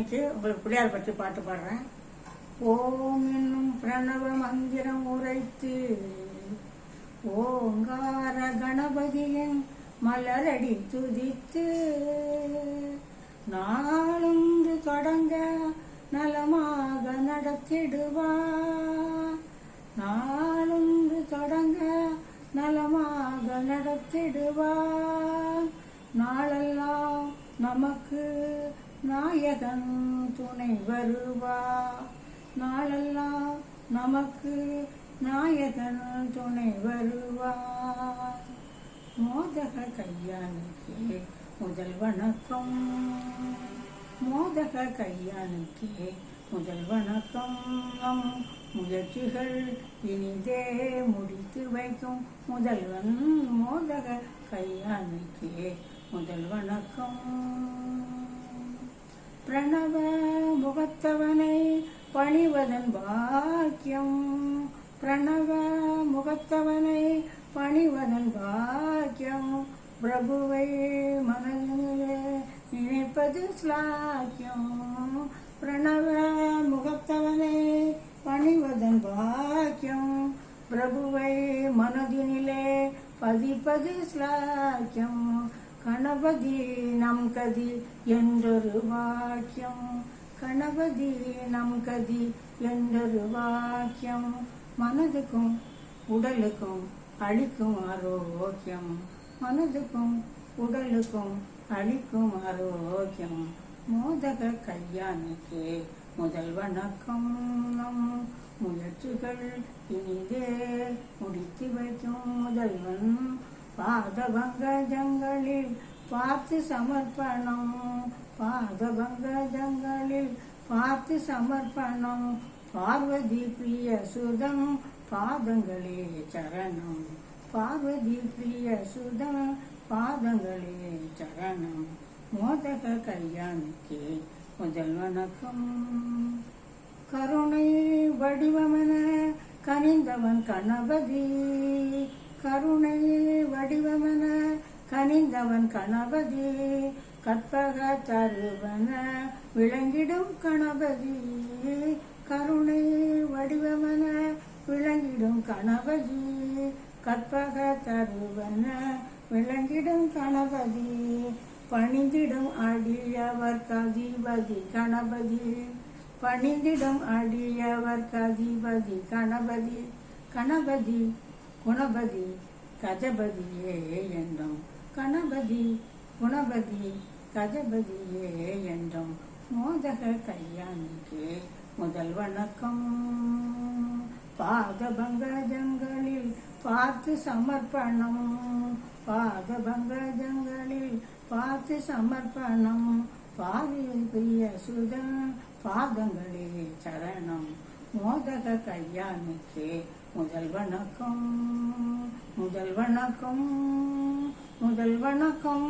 இன்னைக்கு உங்களுக்கு பிள்ளையார் பற்றி பாட்டு பாடுறேன். ஓம் என்னும் பிரணவ மந்திரம் உரைத்து ஓங்கார கணபதியின் மலரடி துதித்து நாளுந்து தொடங்க நலமாக நடத்திடுவா. நாளுந்து தொடங்க நலமாக நடத்திடுவா. நாளெல்லாம் நமக்கு நாயகன் துணை வருவா நாளெல்லாம் நமக்கு நாயகன் துணை வருவா மோதக கையானுக்கே முதல் வணக்கம். மோதக கையானுக்கே முதல் வணக்கம். நம் முயற்சிகள் இனிதே முடித்து வைக்கும். முதல்வன் மோதக கையானுக்கே முதல் வணக்கம். பிரணவ முகத்தவனை பணிவதன் பாக்கியம். பிரணவ முகத்தவனை பணிவதன் பாக்கியம். பிரபுவை மனதிலே நினைப்பது ஸ்லாக்கியம் பிரணவ முகத்தவனை பணிவதன் பாக்கியம். பிரபுவை மனதினிலே பதிப்பது ஸ்லாக்கியம் கணபதி நம் கதி என்றொரு வாக்கியம். கணபதி நம் கதி என்றொரு வாக்கியம். மனதுக்கும் உடலுக்கும் அழிக்கும் ஆரோக்கியம். மனதுக்கும் உடலுக்கும் அழிக்கும் ஆரோக்கியம். மோதக கையானுக்கு முதல் வணக்கம். நம் முயற்சிகள் இனிதே முடித்து வைக்கும் முதல்வன் பாதபங்கஜங்களில் பார்த்து சமர்ப்பணம். பாதபங்கஜங்களில் பார்த்து சமர்ப்பணம். பார்வதி பிரிய சுதம் பாதங்களே சரணம். பார்வதி பிரிய சுதம் பாதங்களே சரணம். மோதக கல்யாணிக்கே முதல் வணக்கம். கருணை வடிவமென கனிந்தவன் கணபதி. கருணை கனிந்தவன் கணபதி கற்பக தருவன விளங்கிடும் கணபதி. கருணை வடிவமன விளங்கிடும் கணபதி கற்பக தருவன விளங்கிடும் கணபதி. பணிந்திடும் அடியவர் கதிபதி கணபதி பணிந்திடும் அடியவர் கதிபதி கணபதி. கணபதி குணபதி கஜபதியே என்றும் கணபதி குணபதி கஜபதியே என்றும் மோதக கையானிக்கு முதல் வணக்கம். பாதபங்கஜங்களில் பார்த்து சமர்ப்பணம். பாதபங்கஜங்களில் பார்த்து சமர்ப்பணம். பாரியில் பிரிய சுதன் பாதங்களே சரணம். மோதக கையானுக்கே முதல் வணக்கம். முதல் வணக்கம். முதல் வணக்கம்.